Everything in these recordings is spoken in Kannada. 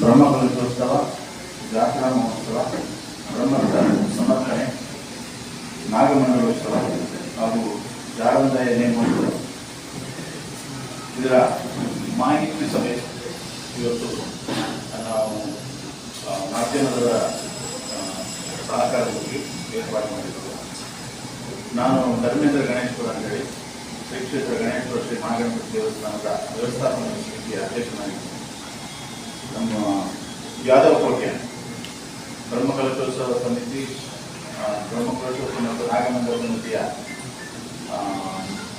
ಬ್ರಹ್ಮಕಲಶೋತ್ಸವ ಜಾತ್ರಾ ಮಹೋತ್ಸವ ಬ್ರಹ್ಮದ ಸಮರ್ಪಣೆ, ನಾಗಮಂಡಲೋತ್ಸವ ಹಾಗೂ ಜಾರಂದಾಯ ನೇಮೋತ್ಸವ. ಇದರ ಮಾಹಿತಿ ಸಭೆ ಇವತ್ತು ನಾವು ಮಾಧ್ಯಮದ ಸಹಕಾರದಲ್ಲಿ ಏರ್ಪಾಡು ಮಾಡಿದ್ದೇವೆ ನಾನು ಧರ್ಮೇಂದ್ರ ಗಣೇಶ್ವರ ಅಂತೇಳಿ ಶ್ರೀ ಕ್ಷೇತ್ರ ಗಣೇಶ್ವರ ಶ್ರೀ ಮಹಾಗಣಪತಿ ದೇವಸ್ಥಾನದ ವ್ಯವಸ್ಥಾಪನಾ ಸಮಿತಿಯ ಅಧ್ಯಕ್ಷನಾಗಿದ್ದೇನೆ ನಮ್ಮ ಯಾದವ ಕೋಟೆ. ಬ್ರಹ್ಮಕಲಶೋತ್ಸವ ಸಮಿತಿ ಬ್ರಹ್ಮಕಲಶೋತ್ಸವ ಮತ್ತು ನಾಗಮಂಡಲ ಸಮಿತಿಯ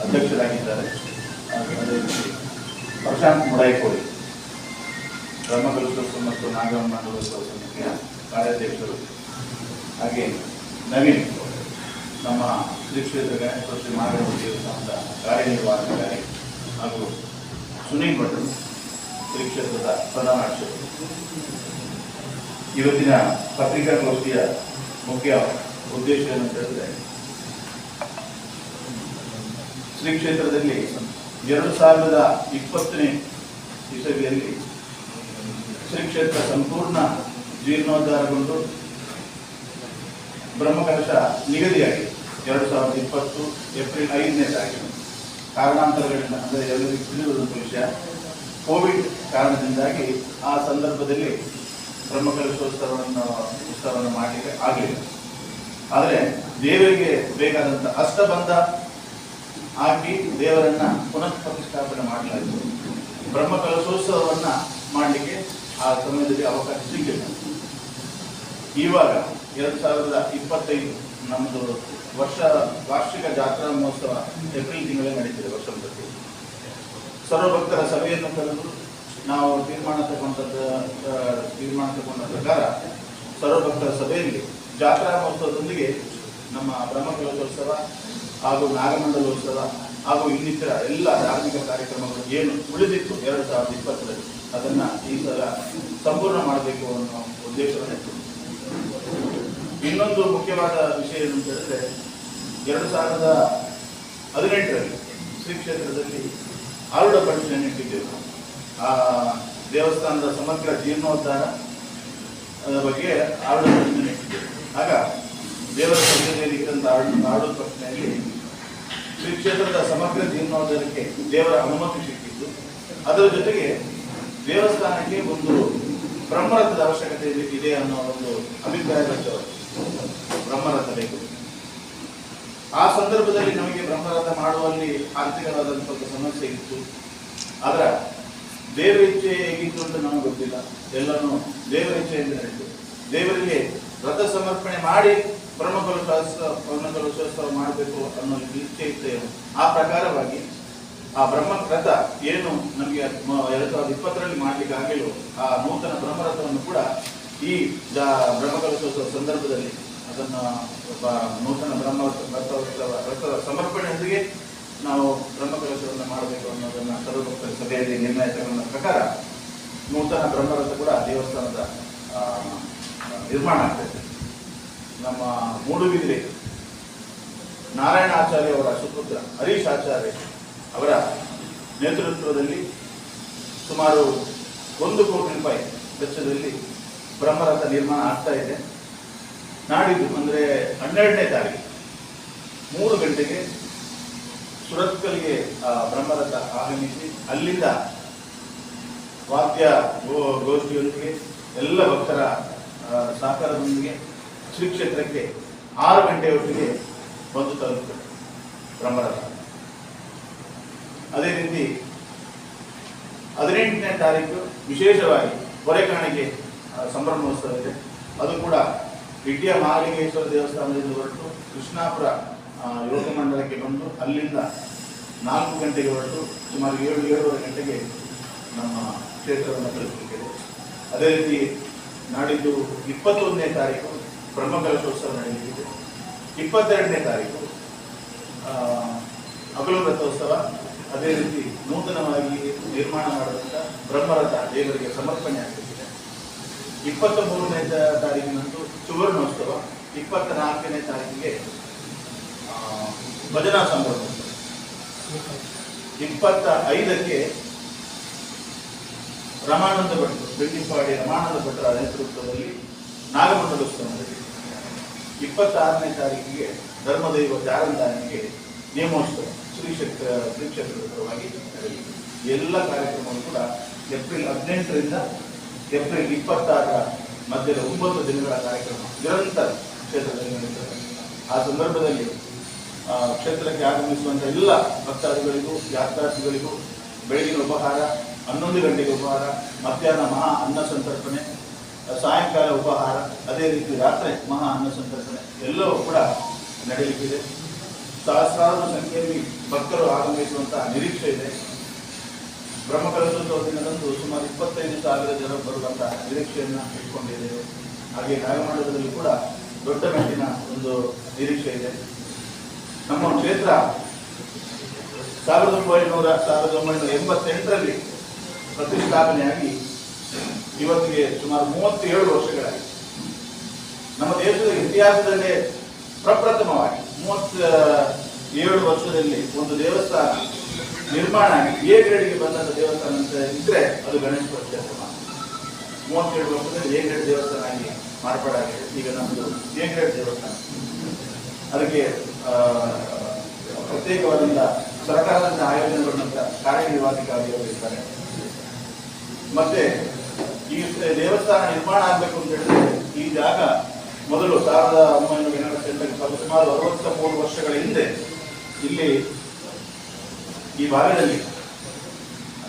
ಅಧ್ಯಕ್ಷರಾಗಿದ್ದಾರೆ. ಪ್ರಶಾಂತ್ ಮುಡಾಯಿಕೋಳಿ ಬ್ರಹ್ಮಕಲಶೋತ್ಸವ ಮತ್ತು ನಾಗಮಂಗಲೋತ್ಸವ ಸಮಿತಿಯ ಕಾರ್ಯಾಧ್ಯಕ್ಷರು. ಹಾಗೆ ನವೀನ್, ನಮ್ಮ ಶ್ರೀ ಕ್ಷೇತ್ರ ಶ್ರೀ ಮಹಾಗಣಪತಿ ದೇವಸ್ಥಾನದ ಕಾರ್ಯನಿರ್ವಹಣಾಧಿಕಾರಿ ಹಾಗೂ ಸುನೀಲ್ ಭಟ್ರು ಶ್ರೀ ಕ್ಷೇತ್ರದ ಪ್ರಧಾನ ಅರ್ಚಕರು ಇವತ್ತಿನ ಪತ್ರಿಕಾಗೋಷ್ಠಿಯ ಮುಖ್ಯ ಉದ್ದೇಶ ಏನಂತ ಹೇಳಿದ್ರೆ, ಶ್ರೀ ಕ್ಷೇತ್ರದಲ್ಲಿ ಎರಡು ಸಾವಿರದ ಇಪ್ಪತ್ತನೇ ಇಸವಿಯಲ್ಲಿ ಶ್ರೀ ಕ್ಷೇತ್ರ ಸಂಪೂರ್ಣ ಜೀರ್ಣೋದ್ಧಾರಗೊಂಡು ಬ್ರಹ್ಮಕಲಶ ನಿಗದಿಯಾಗಿದೆ. ಎರಡು ಸಾವಿರದ ಇಪ್ಪತ್ತು ಏಪ್ರಿಲ್ ಐದನೇ ತಾರೀಕು ಕಾರಣಾಂತರಗಳಿಂದ ಅಂದರೆ ಎಲ್ಲರಿಗೂ ತಿಳಿದಿರುವಂಥ ವಿಷಯ ಕೋವಿಡ್ ಕಾರಣದಿಂದಾಗಿ ಆ ಸಂದರ್ಭದಲ್ಲಿ ಬ್ರಹ್ಮಕಲಶೋತ್ಸವವನ್ನು ಉತ್ಸವವನ್ನು ಮಾಡಲಿಕ್ಕೆ ಆಗಲಿಲ್ಲ. ಆದರೆ ದೇವರಿಗೆ ಬೇಕಾದಂಥ ಅಷ್ಟಬಂಧ ಹಾಕಿ ದೇವರನ್ನ ಪುನಃ ಪ್ರತಿಷ್ಠಾಪನೆ ಮಾಡಲಾಯಿತು. ಬ್ರಹ್ಮಕಲಶೋತ್ಸವವನ್ನು ಮಾಡಲಿಕ್ಕೆ ಆ ಸಮಯದಲ್ಲಿ ಅವಕಾಶ ಸಿಗಲಿಲ್ಲ ಇವಾಗ ಎರಡು ಸಾವಿರದ ಇಪ್ಪತ್ತೈದು ನಮ್ಮದು ವರ್ಷ ವಾರ್ಷಿಕ ಜಾತ್ರಾ ಮಹೋತ್ಸವ ಏಪ್ರಿಲ್ ತಿಂಗಳೇ ನಡೀತಿದೆ ವರ್ಷ ಪ್ರತಿ ಸರ್ವಭಕ್ತರ ಸಭೆಯನ್ನು ಕರೆದು ನಾವು ತೀರ್ಮಾನ ತಗೊಂಡದ ಆ, ತೀರ್ಮಾನ ತಗೊಂಡ ಪ್ರಕಾರ ಸರ್ವಭಕ್ತರ ಸಭೆಯಲ್ಲಿ ಜಾತ್ರಾ ಮಹೋತ್ಸವದೊಂದಿಗೆ ನಮ್ಮ ಬ್ರಹ್ಮಕಲಶೋತ್ಸವ ಹಾಗೂ ನಾಗಮಂಡಲೋತ್ಸವ ಹಾಗೂ ಇನ್ನಿತರ ಎಲ್ಲ ಧಾರ್ಮಿಕ ಕಾರ್ಯಕ್ರಮಗಳು ಏನು ಉಳಿದಿತ್ತು ಎರಡು ಸಾವಿರದ ಇಪ್ಪತ್ತರಲ್ಲಿ ಅದನ್ನು ಈ ಸಲ ಸಂಪೂರ್ಣ ಮಾಡಬೇಕು ಅನ್ನೋ ಉದ್ದೇಶವನ್ನು ಇನ್ನೊಂದು ಮುಖ್ಯವಾದ ವಿಷಯ ಏನು ಅಂತ ಹೇಳಿದ್ರೆ ಎರಡು ಸಾವಿರದ ಹದಿನೆಂಟರಲ್ಲಿ ಶ್ರೀ ಕ್ಷೇತ್ರದಲ್ಲಿ ಪರೀಕ್ಷೆಯನ್ನು ಇಟ್ಟಿದ್ದೆವು. ಆ ದೇವಸ್ಥಾನದ ಸಮಗ್ರ ಜೀರ್ಣೋದ್ಧಾರ ಬಗ್ಗೆ ಆರುಡ ಪರೀಕ್ಷೆಯನ್ನು ಇಟ್ಟಿದ್ದೆವು. ಆಗ ದೇವರ ಇಟ್ಟಂತ ಆರುಡ ಆರುಡ ಪ್ರಶ್ನೆಯಲ್ಲಿ ಶ್ರೀ ಕ್ಷೇತ್ರದ ಸಮಗ್ರ ಜೀರ್ಣೋದ್ಧಾರಕ್ಕೆ ದೇವರ ಅನುಮತಿ ಸಿಕ್ಕಿದ್ದು. ಅದರ ಜೊತೆಗೆ ದೇವಸ್ಥಾನಕ್ಕೆ ಒಂದು ಬ್ರಹ್ಮರಥದ ಅವಶ್ಯಕತೆ ಇದೆ- ಅನ್ನೋ ಒಂದು ಅಭಿಪ್ರಾಯ ಬ್ರಹ್ಮರಥ ಬೇಕು. ಆ ಸಂದರ್ಭದಲ್ಲಿ ನಮಗೆ ಬ್ರಹ್ಮರಥ ಮಾಡುವಲ್ಲಿ ಆರ್ಥಿಕವಾದಂಥ ಒಂದು ಸಮಸ್ಯೆ ಇತ್ತು. ಆದ್ರೆ ದೇವರ ಇಚ್ಛೆ ಹೇಗಿತ್ತು ಅಂತ ನಮಗೆ ಗೊತ್ತಿಲ್ಲ. ಎಲ್ಲನೂ ದೇವರ ಇಚ್ಛೆಯಿಂದ ಹೇಳಿದ್ದು ದೇವರಿಗೆ ರಥ ಸಮರ್ಪಣೆ ಮಾಡಿ ಬ್ರಹ್ಮಕಲಶೋತ್ಸವ ಬ್ರಹ್ಮಕಲಶೋತ್ಸವ ಮಾಡಬೇಕು ಅನ್ನೋ ಇಚ್ಛೆ ಇತ್ತು ಆ ಪ್ರಕಾರವಾಗಿ ಆ ಬ್ರಹ್ಮ ರಥ ಏನು ನಮಗೆ ಎರಡ್ ಸಾವಿರದ ಇಪ್ಪತ್ತರಲ್ಲಿ ಮಾಡ್ಲಿಕ್ಕೆ ಆಗಲು ಆ ನೂತನ ಬ್ರಹ್ಮರಥವನ್ನು ಕೂಡ ಈ ಬ್ರಹ್ಮಕಲಶೋತ್ಸವ ಸಂದರ್ಭದಲ್ಲಿ ಅದನ್ನ ಒಬ್ಬ ನೂತನ ಬ್ರಹ್ಮ ರಥೋತ್ಸವ ರಥದ ಸಮರ್ಪಣೆಯೊಂದಿಗೆ ನಾವು ಬ್ರಹ್ಮಕಲಶವನ್ನು ಮಾಡಬೇಕು ಅನ್ನೋದನ್ನ ಸರ್ವಭಕ್ತರ ಸಭೆಯಲ್ಲಿ ನಿರ್ಣಯ ತಗೊಂಡ ಪ್ರಕಾರ ನೂತನ ಬ್ರಹ್ಮರಥ ಕೂಡ ದೇವಸ್ಥಾನದ ನಿರ್ಮಾಣ ಆಗ್ತದೆ ನಮ್ಮ ಮೂಡುಬಿದಿರೆ ನಾರಾಯಣ ಆಚಾರ್ಯ ಅವರ ಸುಪುತ್ರ ಹರೀಶ್ ಆಚಾರ್ಯ ಅವರ ನೇತೃತ್ವದಲ್ಲಿ ಸುಮಾರು ಒಂದು ಕೋಟಿ ರೂಪಾಯಿ ವೆಚ್ಚದಲ್ಲಿ ಬ್ರಹ್ಮರಥ ನಿರ್ಮಾಣ ಆಗ್ತಾ ಇದೆ. ನಾಡಿದ್ದು ಅಂದರೆ ಹನ್ನೆರಡನೇ ತಾರೀಕು. ಮೂರು ಗಂಟೆಗೆ ಸುರತ್ಕಲ್ಗೆ ಬ್ರಹ್ಮರಥ ಆಗಮಿಸಿ ಅಲ್ಲಿಂದ ವಾದ್ಯ ಗೋ- ಗೋಷ್ಠಿಯೊಂದಿಗೆ ಎಲ್ಲ ಭಕ್ತರ ಸಹಕಾರದೊಂದಿಗೆ ಶ್ರೀ ಕ್ಷೇತ್ರಕ್ಕೆ ಆರು ಗಂಟೆಯೊಟ್ಟಿಗೆ ಬಂದು ತಲುಪುತ್ತದೆ ಬ್ರಹ್ಮರಥ. ಅದೇ ರೀತಿ ಹದಿನೆಂಟನೇ ತಾರೀಕು ವಿಶೇಷವಾಗಿ ಹೊರೆಕಾಣಿಕೆ ಸಂಭ್ರಮೋತ್ಸವ ಇದೆ. ಅದು ಕೂಡ ವಿದ್ಯಾ ಮಹಾಲಿಂಗೇಶ್ವರ ದೇವಸ್ಥಾನದಿಂದ ಹೊರಟು ಕೃಷ್ಣಾಪುರ ಯೋಗ ಮಂಡಲಕ್ಕೆ ಬಂದು ಅಲ್ಲಿಂದ ನಾಲ್ಕು ಗಂಟೆಗೆ ಹೊರಟು ಸುಮಾರು ಏಳು, ಏಳುವರೆ ಗಂಟೆಗೆ ನಮ್ಮ ಕ್ಷೇತ್ರವನ್ನು ತಲುಪಲಿಕ್ಕಿದೆ ಅದೇ ರೀತಿ ನಾಡಿದ್ದು ಇಪ್ಪತ್ತೊಂದನೇ ತಾರೀಕು ಬ್ರಹ್ಮಕಲಶೋತ್ಸವ ನಡೆಯಲಿದೆ. ಇಪ್ಪತ್ತೆರಡನೇ ತಾರೀಕು ಅಗಲು ರಥೋತ್ಸವ ಅದೇ ರೀತಿ ನೂತನವಾಗಿ ನಿರ್ಮಾಣ ಮಾಡುವಂಥ ಬ್ರಹ್ಮರಥ ದೇವರಿಗೆ ಸಮರ್ಪಣೆ ಆಗ್ತಿದೆ. ಇಪ್ಪತ್ತ ಮೂರನೇ ತಾರೀಕಿನಂದು ಸುವರ್ಣೋತ್ಸವ ಇಪ್ಪತ್ತ ನಾಲ್ಕನೇ ತಾರೀಕಿಗೆ ಭಜನಾ ಸಂಭ್ರಮೋತ್ಸವ ಇಪ್ಪತ್ತ ಐದಕ್ಕೆ ರಮಾನಂದ ಭಟ್ರು ಬೆಳ್ಳಿಪಾಡಿ ರಮಾನಂದ ಭಟ್ರ ನೇತೃತ್ವದಲ್ಲಿ ನಾಗಮಂಡಲೋತ್ಸವದಲ್ಲಿ ಇಪ್ಪತ್ತಾರನೇ ತಾರೀಕಿಗೆ ಧರ್ಮದೈವ ಜಾರಂದಾನಿಗೆ ನೇಮೋತ್ಸವ ಶ್ರೀ ಶ್ರೀಕ್ಷೇತ್ರದ ಶ್ರೀ ಕ್ಷೇತ್ರದ ಪರವಾಗಿ ಎಲ್ಲ ಕಾರ್ಯಕ್ರಮಗಳು ಕೂಡ ಏಪ್ರಿಲ್ ಹದಿನೆಂಟರಿಂದ ಏಪ್ರಿಲ್ ಇಪ್ಪತ್ತಾರರ ಮಧ್ಯದ ಒಂಬತ್ತು ದಿನಗಳ ಕಾರ್ಯಕ್ರಮ, ನಿರಂತರ ಕ್ಷೇತ್ರದಲ್ಲಿ ನಡೆಯುತ್ತದೆ ಆ ಸಂದರ್ಭದಲ್ಲಿ ಕ್ಷೇತ್ರಕ್ಕೆ ಆಗಮಿಸುವಂಥ ಎಲ್ಲ ಭಕ್ತಾದಿಗಳಿಗೂ, ಯಾತ್ರಾರ್ಥಿಗಳಿಗೂ ಬೆಳಗಿನ ಉಪಹಾರ, ಹನ್ನೊಂದು ಗಂಟೆಗೆ ಉಪಹಾರ, ಮಧ್ಯಾಹ್ನ ಮಹಾ ಅನ್ನ ಸಂತರ್ಪಣೆ, ಸಾಯಂಕಾಲ ಉಪಹಾರ, ಅದೇ ರೀತಿ ರಾತ್ರಿ ಮಹಾ ಅನ್ನ ಸಂತರ್ಪಣೆ ಎಲ್ಲವೂ ಕೂಡ ನಡೆಯಲಿಕ್ಕಿದೆ. ಸಹಸ್ರಾರು ಸಂಖ್ಯೆಯಲ್ಲಿ ಭಕ್ತರು ಆಗಮಿಸುವಂತಹ ನಿರೀಕ್ಷೆ ಇದೆ. ಬ್ರಹ್ಮಕಲಶೋತ್ಸವ ದಿನದಂದು ಸುಮಾರು ಇಪ್ಪತ್ತೈದು ಸಾವಿರ ಜನ ಬರುವಂತಹ ನಿರೀಕ್ಷೆಯನ್ನ ಇಟ್ಕೊಂಡಿದ್ದೇವೆ. ಹಾಗೆ ನಾಗಮಂಡಲದಲ್ಲಿ ಕೂಡ ದೊಡ್ಡ ಮಟ್ಟಿನ ಒಂದು ನಿರೀಕ್ಷೆ ಇದೆ. ನಮ್ಮ ಕ್ಷೇತ್ರ ಸಾವಿರದ ಒಂಬೈನೂರ ಸಾವಿರದ ಒಂಬೈನೂರ ಎಂಬತ್ತೆಂಟರಲ್ಲಿ ಪ್ರತಿಷ್ಠಾಪನೆಯಾಗಿ ಇವತ್ತಿಗೆ ಸುಮಾರು ಮೂವತ್ತೇಳು ವರ್ಷಗಳಾಗಿದೆ. ನಮ್ಮ ದೇಶದ ಇತಿಹಾಸದಲ್ಲೇ ಪ್ರಪ್ರಥಮವಾಗಿ ಮೂವತ್ತ ಏಳು ವರ್ಷದಲ್ಲಿ ಒಂದು ದೇವಸ್ಥಾನ ನಿರ್ಮಾಣ ಎ ಗ್ರೇಡ್ಗೆ ಬಂದಂಥ ದೇವಸ್ಥಾನ ಅಂತ ಇದ್ರೆ ಅದು ಗಣೇಶ ಮಾತ್ರ. ಮೂವತ್ತೇಳು ವರ್ಷದಲ್ಲಿ ಎ ಗ್ರೇಡ್ ದೇವಸ್ಥಾನ ಆಗಿ ಮಾರ್ಪಾಡಾಗಿದೆ. ಈಗ ನಮ್ಮದು ಎ ಗ್ರೇಡ್ ದೇವಸ್ಥಾನ. ಅದಕ್ಕೆ ಪ್ರತ್ಯೇಕವಾದಂಥ ಸರ್ಕಾರದಿಂದ ಆಯೋಜನೆಗೊಂಡಂಥ ಕಾರ್ಯನಿರ್ವಾಹಕಾರಿಗಳು ಇರ್ತಾರೆ ಮತ್ತೆ ಈ ದೇವಸ್ಥಾನ ನಿರ್ಮಾಣ ಆಗಬೇಕು ಅಂತ ಹೇಳಿದ್ರೆ ಈ ಜಾಗ ಮೊದಲು ಸಾವಿರದ ಒಂಬೈನೂರ ಎಂಬತ್ತೆಂಟಕ್ಕೆ ಸುಮಾರು ಅರವತ್ತ ಮೂರು ವರ್ಷಗಳ ಹಿಂದೆ ಇಲ್ಲಿ ಈ ಭಾಗದಲ್ಲಿ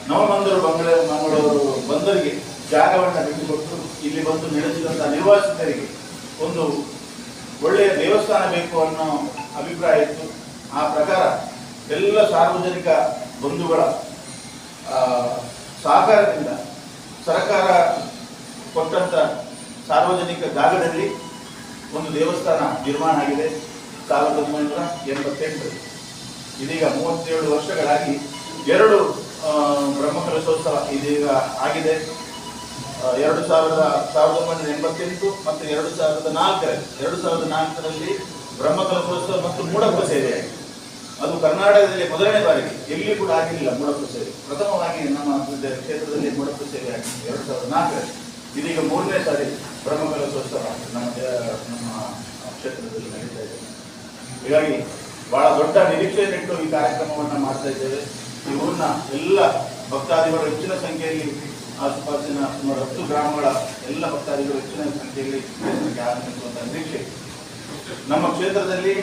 ನವಬಂದರು ಬಂಗಳ ಮಂಗಳೂರು ಬಂದರಿಗೆ ಜಾಗವನ್ನು ಬಿಟ್ಟುಕೊಟ್ಟು ಇಲ್ಲಿ ಬಂದು ನೆಲೆಸಿದಂತಹ ನಿರ್ವಾಸಿತರಿಗೆ ಒಂದು ಒಳ್ಳೆಯ ದೇವಸ್ಥಾನ ಬೇಕು ಅನ್ನೋ ಅಭಿಪ್ರಾಯ ಇತ್ತು. ಆ ಪ್ರಕಾರ ಎಲ್ಲ ಸಾರ್ವಜನಿಕ ಬಂಧುಗಳ ಸಹಕಾರದಿಂದ ಸರ್ಕಾರ ಕೊಟ್ಟಂತ ಸಾರ್ವಜನಿಕ ಜಾಗದಲ್ಲಿ ಒಂದು ದೇವಸ್ಥಾನ ನಿರ್ಮಾಣ ಆಗಿದೆ. ಸಾವಿರದ ಒಂಬೈನೂರ ಎಂಬತ್ತೆಂಟು ಇದೀಗ ಮೂವತ್ತೇಳು ವರ್ಷಗಳಾಗಿ ಎರಡು ಬ್ರಹ್ಮ ಬ್ರಹ್ಮಕಲಶೋತ್ಸವ ಇದೀಗ ಆಗಿದೆ. ಎರಡು ಸಾವಿರದ ಸಾವಿರದ ಒಂಬೈನೂರ ಎಂಬತ್ತೆಂಟು ಮತ್ತು ಎರಡು ಸಾವಿರದ ನಾಲ್ಕರಲ್ಲಿ, ಎರಡು ಸಾವಿರದ ನಾಲ್ಕರಲ್ಲಿ ಬ್ರಹ್ಮಕಲಶೋತ್ಸವ ಮತ್ತು ಮೂಡಪ್ಪ ಸೇವೆ ಆಗಿದೆ. ಅದು ಕರ್ನಾಟಕದಲ್ಲಿ ಮೊದಲನೇ ಬಾರಿಗೆ, ಎಲ್ಲಿ ಕೂಡ ಆಗಿರಲಿಲ್ಲ ಮೂಡಪ್ಪ ಸೇವೆ ಪ್ರಥಮವಾಗಿ ನಮ್ಮ ಕ್ಷೇತ್ರ- ಕ್ಷೇತ್ರದಲ್ಲಿ ಮೂಡಪ್ಪ ಸೇವೆ ಆಗಿದೆ, ಎರಡು ಸಾವಿರದ ನಾಲ್ಕರಲ್ಲಿ. ಇದೀಗ ಮೂರನೇ ಸಾರಿ ಬ್ರಹ್ಮಕಲಶೋತ್ಸವ ನಮ್ಮ ಜ- ನಮ್ಮ ಕ್ಷೇತ್ರದಲ್ಲಿ ನಡೀತಾ ಇದೆ. ಹೀಗಾಗಿ ಬಹಳ ದೊಡ್ಡ ನಿರೀಕ್ಷೆಯನ್ನಿಟ್ಟು ಈ ಕಾರ್ಯಕ್ರಮವನ್ನು ಮಾಡ್ತಾ ಇದ್ದೇವೆ. ಈ ಊರಿನ ಎಲ್ಲ ಭಕ್ತಾದಿಗಳು ಹೆಚ್ಚಿನ ಸಂಖ್ಯೆಯಲ್ಲಿ, ಆಸುಪಾಸಿನ ಸುಮಾರು ಹತ್ತು ಗ್ರಾಮಗಳ ಎಲ್ಲ ಭಕ್ತಾದಿಗಳು ಹೆಚ್ಚಿನ ಸಂಖ್ಯೆಯಲ್ಲಿ ನಿರೀಕ್ಷೆ. ನಮ್ಮ ಕ್ಷೇತ್ರದಲ್ಲಿ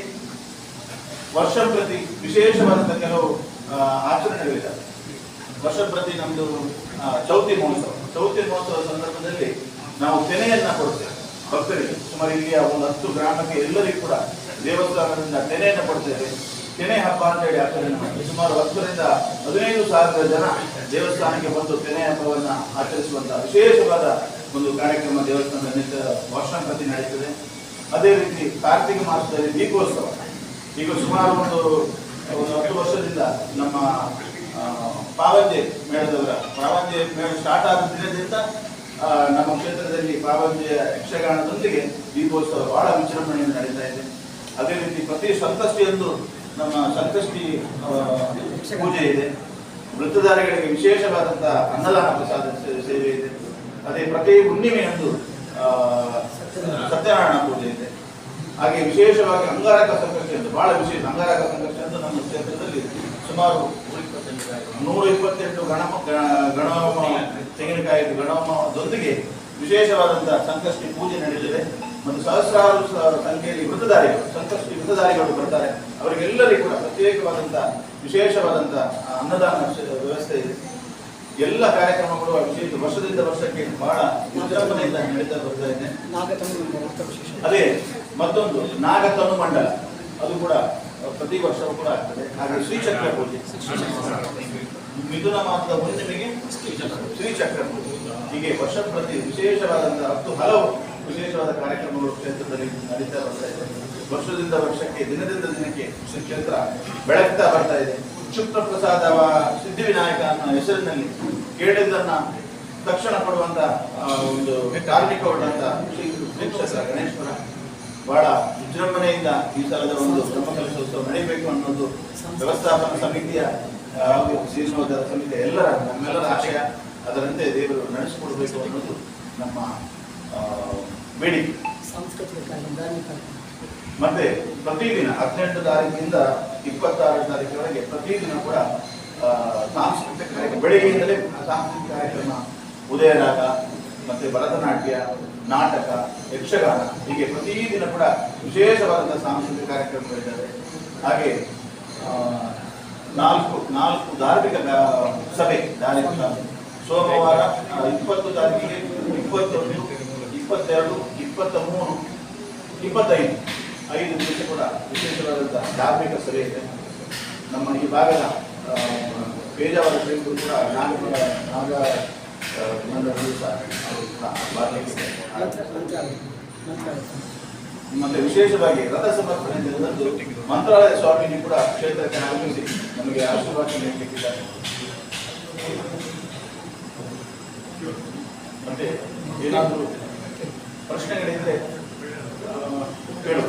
ವರ್ಷ ಪ್ರತಿ ವಿಶೇಷವಾದಂಥ ಕೆಲವು ಆಚರಣೆಗಳಿದ್ದಾವೆ ವರ್ಷ ಪ್ರತಿ ನಮ್ಮದು ಚೌತಿ ಮಹೋತ್ಸವ. ಚೌತಿ ಮಹೋತ್ಸವ ಸಂದರ್ಭದಲ್ಲಿ ನಾವು ತೆನೆಯನ್ನ ಕೊಡ್ತೇವೆ ಭಕ್ತರಿಗೆ ಸುಮಾರು ಇಲ್ಲಿಯ ಒಂದು ಹತ್ತು ಗ್ರಾಮಕ್ಕೆ ಎಲ್ಲರಿಗೂ ಕೂಡ ದೇವಸ್ಥಾನದಿಂದ ತೆನೆಯನ್ನು ಪಡ್ತೇವೆ ತೆನೆ ಹಬ್ಬ ಅಂತ ಹೇಳಿ ಆಚರಣೆ ಮಾಡಿ ಸುಮಾರು ಹತ್ತರಿಂದ ಹದಿನೈದು ಸಾವಿರ ಜನ ದೇವಸ್ಥಾನಕ್ಕೆ ಬಂದು ತೆನೆ ಹಬ್ಬವನ್ನು ಆಚರಿಸುವಂತಹ ವಿಶೇಷವಾದ ಒಂದು ಕಾರ್ಯಕ್ರಮ ದೇವಸ್ಥಾನದ ನಿಂತ ವರ್ಷ ಪ್ರತಿ ನಡೀತದೆ. ಅದೇ ರೀತಿ ಕಾರ್ತಿಕ ಮಾಸದಲ್ಲಿ ದೀಪೋತ್ಸವ. ಈಗ ಸುಮಾರು ಒಂದು ಒಂದು ಹತ್ತು ವರ್ಷದಿಂದ ನಮ್ಮ ಪಾವಂಜೆ ಮೇಳದವರ ಪಾವಂಜೆ ಮೇಳ ಸ್ಟಾರ್ಟ್ ಆದ ದಿನದಿಂದ ನಮ್ಮ ಕ್ಷೇತ್ರದಲ್ಲಿ ಪಾವಂಜೆಯ ಯಕ್ಷಗಾನದೊಂದಿಗೆ ದೀಪೋತ್ಸವ ಬಹಳ ವಿಜೃಂಭಣೆಯಿಂದ ನಡೀತಾ ಇದೆ. ಅದೇ ರೀತಿ ಪ್ರತಿ ಸಂಕಷ್ಟಿಯಂದು ನಮ್ಮ ಸಂಕಷ್ಟಿ ಪೂಜೆ ಇದೆ. ವೃತ್ತಧಾರಿಗಳಿಗೆ ವಿಶೇಷವಾದಂತಹ ಅನ್ನದಾನ ಪ್ರಸಾದ ಸೇವೆ ಇದೆ. ಅದೇ ಪ್ರತಿ ಹುಣ್ಣಿಮೆಯಂದು ಎಂದು ಸತ್ಯನಾರಾಯಣ ಪೂಜೆ ಇದೆ. ಹಾಗೆ ವಿಶೇಷವಾಗಿ ಅಂಗಾರಕ ಸಂಕಷ್ಟಿ ಎಂದು ಬಹಳ ವಿಶೇಷ ಅಂಗಾರಕ ಸಂಕಷ್ಟಿ ಎಂದು ನಮ್ಮ ಕ್ಷೇತ್ರದಲ್ಲಿ ಸುಮಾರು ನೂರ ಇಪ್ಪತ್ತೆಂಟು ಗಣಮ ಗಣ ಗಣಹೋಮ ತೆಂಗಿನಕಾಯಿ ಗಣಮದೊಂದಿಗೆ ವಿಶೇಷವಾದಂತಹ ಸಂಕಷ್ಟಿ ಪೂಜೆ ನಡೆದಿದೆ. ಮತ್ತು ಸಹಸ್ರಾರು ಸಂಖ್ಯೆಯಲ್ಲಿ ವೃತ್ತಧಾರಿಗಳು ಸಂಕಷ್ಟು ವೃತ್ತಧಾರಿಗಳು ಬರ್ತಾರೆ. ಅವರಿಗೆಲ್ಲರಿಗೂ ಕೂಡ ಪ್ರತ್ಯೇಕವಾದಂತಹ ವಿಶೇಷವಾದಂತಹ ಅನ್ನದಾನ ವ್ಯವಸ್ಥೆ ಇದೆ. ಎಲ್ಲ ಕಾರ್ಯಕ್ರಮಗಳು ವಿಶೇಷ ವರ್ಷದಿಂದ ವರ್ಷಕ್ಕೆ ಬಹಳ ವಿಜೃಂಭಣೆಯಿಂದ ನಡೀತಾ ಬರ್ತಾ ಇದೆ. ಅದೇ ಮತ್ತೊಂದು, ನಾಗತನು ಮಂಡಲ. ಅದು ಕೂಡ ಪ್ರತಿ ವರ್ಷವೂ ಕೂಡ ಆಗ್ತದೆ. ಹಾಗೆ ಶ್ರೀಚಕ್ರ ಪೂಜೆ. ಮಿಥುನ ಮಾಸದ ಹುಣ್ಣಿಮೆಗೆ ಶ್ರೀಚಕ್ರ ಪೂಜೆ. ಹೀಗೆ ವರ್ಷ ಪ್ರತಿ ವಿಶೇಷವಾದಂತಹ ಹತ್ತು ಹಲವು ವಿಶೇಷವಾದ ಕಾರ್ಯಕ್ರಮಗಳು ಕ್ಷೇತ್ರದಲ್ಲಿ ನಡೀತಾ ಬರ್ತಾ ಇದೆ ವರ್ಷದಿಂದ ವರ್ಷಕ್ಕೆ, ದಿನದಿಂದ ದಿನಕ್ಕೆ ಶ್ರೀ ಕ್ಷೇತ್ರ ಬೆಳಗ್ತಾ ಬರ್ತಾ ಇದೆ. ಕ್ಷುಪ್ರ ಪ್ರಸಾದ ಸಿದ್ಧಿವಿನಾಯಕ ಅನ್ನೋ ಹೆಸರಿನಲ್ಲಿ ಕೇಳಿದ್ದನ್ನ ತಕ್ಷಣ ಕೊಡುವಂತ ಒಂದು ಕಾರ್ಮಿಕ ಹೊರಟಂತ ಶ್ರೀ ಗಣೇಶ್ವರ ಬಹಳ ವಿಜೃಂಭಣೆಯಿಂದ ಈ ಸಲದ ಒಂದು ಬ್ರಹ್ಮಕಲಶೋತ್ಸವ ನಡೀಬೇಕು ಅನ್ನೋದು ವ್ಯವಸ್ಥಾಪನಾ ಸಮಿತಿಯ ಹಾಗೂ ಶ್ರೀನಿವಾಸ ಸಮಿತಿಯ ಎಲ್ಲರ, ನಮ್ಮೆಲ್ಲರ ಆಶಯ ಅದರಂತೆ ದೇವರು ನಡೆಸಿಕೊಡ್ಬೇಕು ಅನ್ನೋದು ನಮ್ಮ ಬೇಡಿಕೆ ಸಾಂಸ್ಕೃತಿಕ ಕಾರ್ಯಕ್ರಮ ಮತ್ತೆ ಪ್ರತಿದಿನ ಹದಿನೆಂಟು ತಾರೀಕಿಂದ ಇಪ್ಪತ್ತಾರು ತಾರೀಕಿನವರೆಗೆ ಪ್ರತಿದಿನ ಕೂಡ ಸಾಂಸ್ಕೃತಿಕ ಕಾರ್ಯಕ್ರಮ ಬೆಳಗ್ಗೆಯಿಂದಲೇ ಸಾಂಸ್ಕೃತಿಕ ಕಾರ್ಯಕ್ರಮ ಉದಯರಾಗ ಮತ್ತೆ ಭರತನಾಟ್ಯ ನಾಟಕ ಯಕ್ಷಗಾನ ಹೀಗೆ ಪ್ರತಿದಿನ ಕೂಡ ವಿಶೇಷವಾದಂತಹ ಸಾಂಸ್ಕೃತಿಕ ಕಾರ್ಯಕ್ರಮಗಳಿದ್ದಾವೆ. ಹಾಗೆ ನಾಲ್ಕು ನಾಲ್ಕು ಧಾರ್ಮಿಕ ಸಭೆ ಧಾರ್ಮಿಕ ಸೋಮವಾರ ಇಪ್ಪತ್ತು ತಾರೀಕಿಗೆ ಇಪ್ಪತ್ತೊಂದು ಇಪ್ಪತ್ತೆರಡು ಇಪ್ಪತ್ತ ಮೂರು ಇಪ್ಪತ್ತೈದು, ಐದು ದಿವಸ ಕೂಡ ವಿಶೇಷವಾದಂತಹ ಧಾರ್ಮಿಕ ಸಭೆ ಇದೆ ನಮ್ಮ ಈ ಭಾಗದ ಪೇಜಾವರ ಶ್ರೀಗಳು ಕೂಡ ನಾಗ ನಾಗ ದಿವಸ ಮತ್ತೆ ವಿಶೇಷವಾಗಿ ರಥ ಸಮರ್ಪಣೆ ದಿನದಂದು ಮಂತ್ರಾಲಯ ಸ್ವಾಮೀಜಿ ಕೂಡ ಕ್ಷೇತ್ರಕ್ಕೆ ಆಗಮಿಸಿ ನಮಗೆ ಆಶೀರ್ವಾದ ನೀಡಲಿಕ್ಕಿದ್ದಾರೆ. ಮತ್ತೆ ಏನಾದರೂ ಪ್ರಶ್ನೆಗಳಿದ್ರೆ ಕೇಳು.